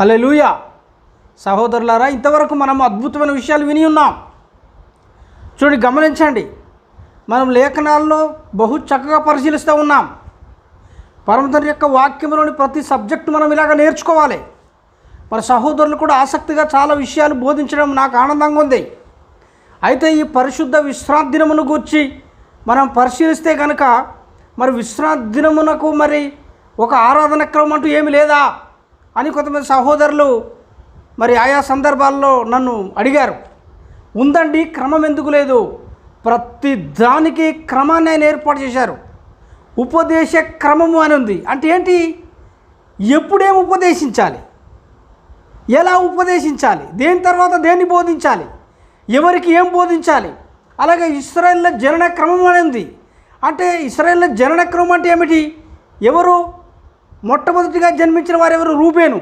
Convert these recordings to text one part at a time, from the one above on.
Hallelujah సహోదరులారా ఇంతవరకు మనం అద్భుతమైన విషయాలు విని ఉన్నాం. చూడండి గమనించండి. మనం లేఖనాల్లో బహు చక్కగా పరిశీలిస్తూ ఉన్నాం. పరమతండ్రి యొక్క వాక్యంలోని ప్రతి సబ్జెక్టు మనం ఇలాగ నేర్చుకోవాలి. మన సహోదరులు కూడా ఆసక్తిగా చాలా విషయాలు బోధించడం నాకు ఆనందంగా ఉంది. అయితే ఈ పరిశుద్ధ విశ్రాంతి దినమును గూర్చి మనం పరిశీలిస్తే కనుక మరి విశ్రాంతి దినమునకు మరి ఒక ఆరాధన క్రమం అంటూ ఏమి లేదా? అని కొంతమంది సహోదరులు మరి ఆయా సందర్భాల్లో నన్ను అడిగారు. ఉందండి క్రమం ఎందుకు లేదు? ప్రతి దానికి క్రమాన్ని ఆయన ఏర్పాటు చేశారు. ఉపదేశ క్రమము అని ఉంది. అంటే ఏంటి? ఎప్పుడేం ఉపదేశించాలి? ఎలా ఉపదేశించాలి? దేని తర్వాత దేన్ని బోధించాలి? ఎవరికి ఏం బోధించాలి? అలాగే ఇస్రాయేళ్ళ జనన క్రమం అని ఉంది. అంటే ఇస్రాయేళ్ళ జనన క్రమం అంటే ఏమిటి? ఎవరు? మొట్టమొదటిగా జన్మించిన వారెవరు? రూపేను రూబేను.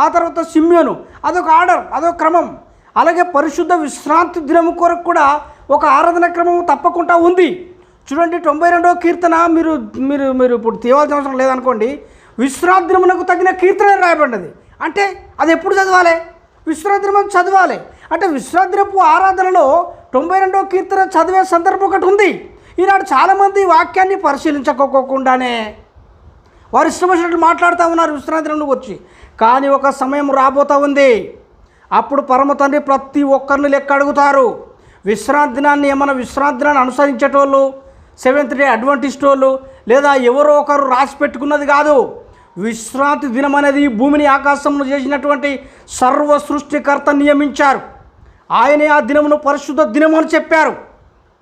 ఆ తర్వాత సిమ్యోను. అదొక ఆర్డర్ అదొక క్రమం. అలాగే పరిశుద్ధ విశ్రాంతి దినము కొరకు కూడా ఒక ఆరాధన క్రమం తప్పకుండా ఉంది. చూడండి తొంభై రెండవ కీర్తన మీరు మీరు మీరు ఇప్పుడు తీవాల్సిన అవసరం లేదనుకోండి. విశ్రాంతి దినమునకు తగిన కీర్తన రాయబడినది. అంటే అది ఎప్పుడు చదవాలి? విశ్రాంతి దినం చదవాలి. అంటే విశ్రాంతి దినపు ఆరాధనలో తొంభై రెండవ కీర్తన చదివే సందర్భం ఒకటి ఉంది. ఈనాడు చాలామంది వాక్యాన్ని పరిశీలించకోకుండానే వారు ఇష్టం వచ్చినట్లు మాట్లాడుతూ ఉన్నారు విశ్రాంతి దినం వచ్చి. కానీ ఒక సమయం రాబోతా ఉంది. అప్పుడు పరమ తండ్రి ప్రతి ఒక్కరిని లెక్క అడుగుతారు. విశ్రాంతి దినాన్ని ఏమైనా విశ్రాంతి దినాన్ని అనుసరించేటోళ్ళు సెవెంత్ డే అడ్వంటిస్ట్ వాళ్ళు లేదా ఎవరో ఒకరు రాసి పెట్టుకున్నది కాదు. విశ్రాంతి దినం అనేది ఈ భూమిని ఆకాశంలో చేసినటువంటి సర్వ సృష్టికర్త నియమించారు. ఆయనే ఆ దినమును పరిశుద్ధ దినము అని చెప్పారు.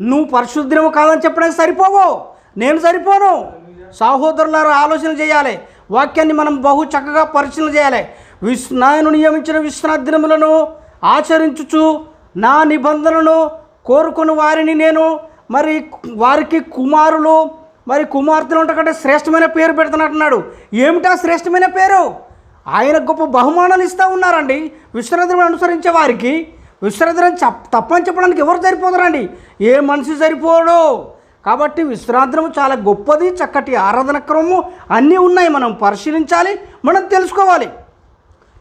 నువ్వు పరిశుద్ధ దినము కాదని చెప్పడానికి సరిపోవు. నేను సరిపోను. సహోదరులారా ఆలోచన చేయాలి. వాక్యాన్ని మనం బహు చక్కగా పరిశీలన చేయాలి. విస్ నాయను నియమించిన విశ్రాంతి దినములను ఆచరించుచు నా నిబంధనలను కోరుకుని వారిని నేను మరి వారికి కుమారులు మరి కుమార్తెలు ఉంటే శ్రేష్టమైన పేరు పెడుతున్నట్టున్నాడు. ఏమిటా శ్రేష్టమైన పేరు? ఆయన గొప్ప బహుమానాలు ఇస్తూ ఉన్నారండి. విశ్రాంతిని అనుసరించే వారికి విశ్రాంతిని చెప్ తప్పని చెప్పడానికి ఎవరు సరిపోతారండి? ఏ మనిషి సరిపోడు? కాబట్టి విశ్రాంతము చాలా గొప్పది చక్కటి ఆరాధన క్రమము. అన్నీ ఉన్నాయి మనం పరిశీలించాలి మనం తెలుసుకోవాలి.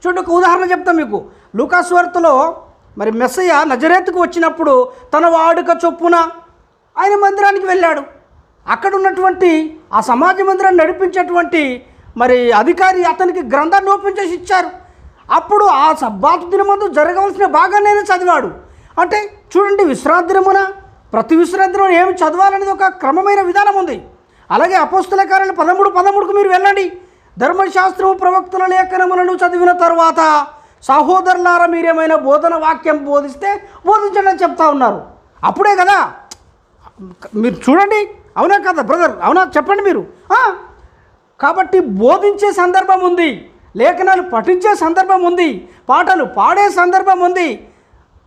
చూడండి ఒక ఉదాహరణ చెప్తాం మీకు. లూకాస్ మరి మెస్సయ్య నజరేత్కు వచ్చినప్పుడు తన వాడుక చొప్పున ఆయన మందిరానికి వెళ్ళాడు. అక్కడ ఉన్నటువంటి ఆ సమాజ మందిరాన్ని నడిపించేటువంటి మరి అధికారి అతనికి గ్రంథాన్ని ఓపెన్ చేసి ఇచ్చారు. అప్పుడు ఆ సబ్బాతు దినమందు జరగవలసిన భాగాన్ని చదివాడు. అంటే చూడండి విశ్రాంతి దినమున ప్రతి విశ్రాంతిలో ఏమి చదవాలనేది ఒక క్రమమైన విధానం ఉంది. అలాగే అపోస్తుల కార్యాలు పదమూడు పదమూడుకు మీరు వెళ్ళండి. ధర్మశాస్త్రము ప్రవక్తల లేఖనములను చదివిన తర్వాత సహోదరులార మీరేమైనా బోధన వాక్యం బోధిస్తే బోధించండి అని చెప్తా ఉన్నారు. అప్పుడే కదా. మీరు చూడండి. అవునా కదా బ్రదర్? అవునా? చెప్పండి మీరు. కాబట్టి బోధించే సందర్భం ఉంది. లేఖనాలు పఠించే సందర్భం ఉంది. పాటలు పాడే సందర్భం ఉంది.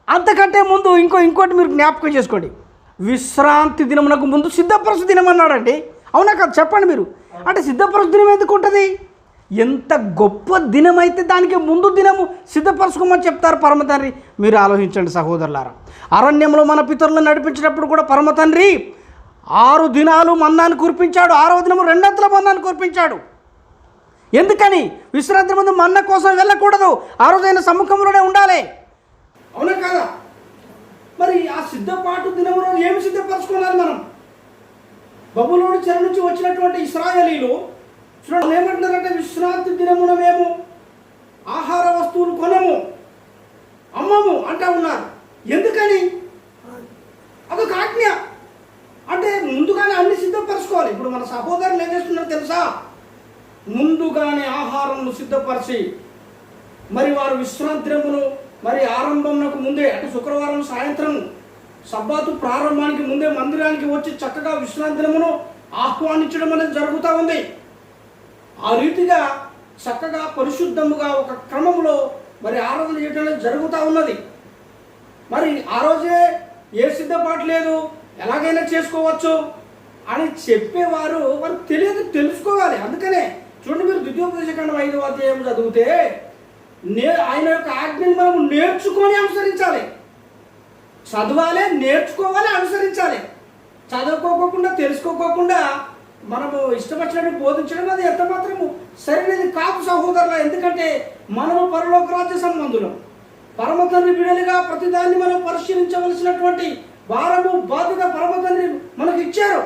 అంతకంటే ముందు ఇంకో ఇంకోటి మీరు జ్ఞాపకం చేసుకోండి. విశ్రాంతి దినమునకు ముందు సిద్ధపరచు దినం అన్నాడండి. అవునా కదా? చెప్పండి మీరు. అంటే సిద్ధపరచు దినం ఎందుకు ఉంటుంది? ఎంత గొప్ప దినం అయితే దానికి ముందు దినము సిద్ధపరచుకోమని చెప్తారు పరమ తండ్రి. మీరు ఆలోచించండి సహోదరులారా. అరణ్యంలో మన పితరులను నడిపించేటప్పుడు కూడా పరమ తండ్రి ఆరు దినాలు మన్నాను కురిపించాడు. ఆరో దినము రెండంతల మన్నాను కురిపించాడు. ఎందుకని? విశ్రాంతి ముందు మన్న కోసం వెళ్ళకూడదు. ఆ రోజైన సముఖంలోనే ఉండాలి. అవునా కదా? మరి ఆ సిద్ధపాటు దినములో ఏమి సిద్ధపరచుకోవాలి మనం? బబులోని చెర నుంచి వచ్చినటువంటి ఇస్రాయలీలు చూడండి ఏమంటున్నారంటే విశ్రాంతి దినమున మేము ఆహార వస్తువులు కొనము అమ్మము అంటా ఉన్నారు. ఎందుకని? అదొక ఆజ్ఞ. అంటే ముందుగానే అన్ని సిద్ధపరచుకోవాలి. ఇప్పుడు మన సహోదరులు ఏం చేస్తున్నారు తెలుసా? ముందుగానే ఆహారమును సిద్ధపరిచి మరి వారు విశ్రాంతి దినమును మరి ఆరంభంకు ముందే అంటే శుక్రవారం సాయంత్రం సబ్బాతు ప్రారంభానికి ముందే మందిరానికి వచ్చి చక్కగా విశ్రాంతినమును ఆహ్వానించడం అనేది జరుగుతూ ఉంది. ఆ రీతిగా చక్కగా పరిశుద్ధముగా ఒక క్రమంలో మరి ఆరాధన చేయడం అనేది జరుగుతూ ఉన్నది. మరి ఆ రోజే ఏ సిద్ధపాటు లేదు ఎలాగైనా చేసుకోవచ్చు అని చెప్పేవారు వారు తెలియదు తెలుసుకోవాలి. అందుకనే చూడండి మీరు ద్వితీయోపదేశకాండం ఐదవ అధ్యాయం చదివితే నే ఆయన యొక్క ఆజ్ఞని మనం నేర్చుకొని అనుసరించాలి. చదవాలి నేర్చుకోవాలి అనుసరించాలి. చదువుకోకుండా తెలుసుకోకుండా మనము ఇష్టం వచ్చినట్టు బోధించడం అది ఎంత మాత్రము సరైనది కాదు సహోదరుల ఎందుకంటే మనము పరలోక రాజ్య సంబంధులం. పరమ తండ్రి ప్రతిదాన్ని మనం పరిశీలించవలసినటువంటి భారము బాధ్యత పరమ తండ్రి మనకు ఇచ్చారు.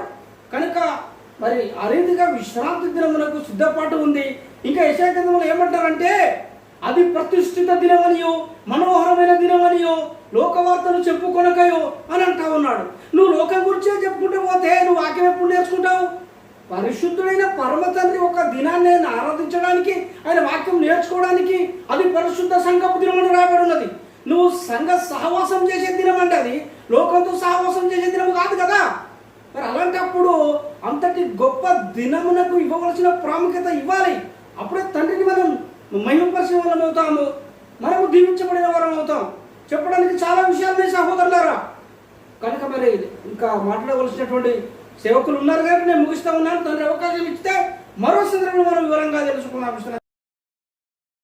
కనుక మరి ఆ రీతిగా విశ్రాంతి దినమునకు సిద్ధపాటు ఉంది. ఇంకా యశాగ్రంథంలో ఏమంటారంటే అది ప్రతిష్ఠిత దినమనియో మనోహరమైన దినమనియో లోకవార్తలు చెప్పుకొనకయో అని అంటా ఉన్నాడు. నువ్వు లోకం గురించే చెప్పుకుంటూ పోతే నువ్వు వాక్యం ఎప్పుడు నేర్చుకుంటావు? పరిశుద్ధుడైన పరమ తండ్రి ఒక దినాన్ని ఆయన ఆరాధించడానికి ఆయన వాక్యం నేర్చుకోవడానికి అది పరిశుద్ధ సంఘపు దినం అని రాయబడి ఉన్నది. నువ్వు సంఘ సహవాసం చేసే దినం అంటే అది. లోకంతో సహవాసం చేసే దినం కాదు కదా. మరి అలాంటప్పుడు అంతటి గొప్ప దినమునకు ఇవ్వవలసిన ప్రాముఖ్యత ఇవ్వాలి. అప్పుడే తండ్రిని మనం మహిమపరిచిన వాళ్ళం అవుతాము. మనము దీవించబడిన వారం అవుతాం. చెప్పడానికి చాలా విషయాలు సహోదరులారా. కనుక మరి ఇంకా మాట్లాడవలసినటువంటి సేవకులు ఉన్నారు కాబట్టి నేను ముగిస్తా ఉన్నాను. తండ్రి అవకాశం ఇస్తే మరో సందర్భంలో మనం వివరంగా తెలుసుకున్నాం